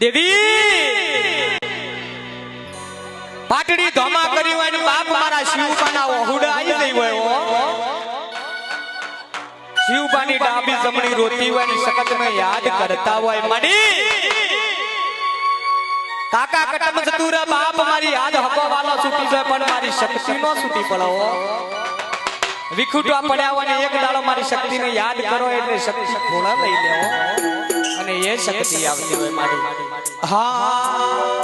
દેવી! પાટડી ધોમા કરી હોય ને બાપ મારા શિવપાના ઓહુડા આવી ગઈ હોય. શિવપાની ડાબી જમણી રોતી હોય ને સખત ને યાદ કરતા હોય. મડી કાકા કટમ જતું રે બાપ મારી યાદ હકો વાલો છૂટી જાય પણ મારી શક્તિ નો છૂટી પડો વિખુટવા પડ્યા હોય ને એક દાડો મારી શક્તિને યાદ કરો એટલે શક્તિ થોડા લઈ લેવો અને એ શક્તિ આવતી હોય મારી. હા.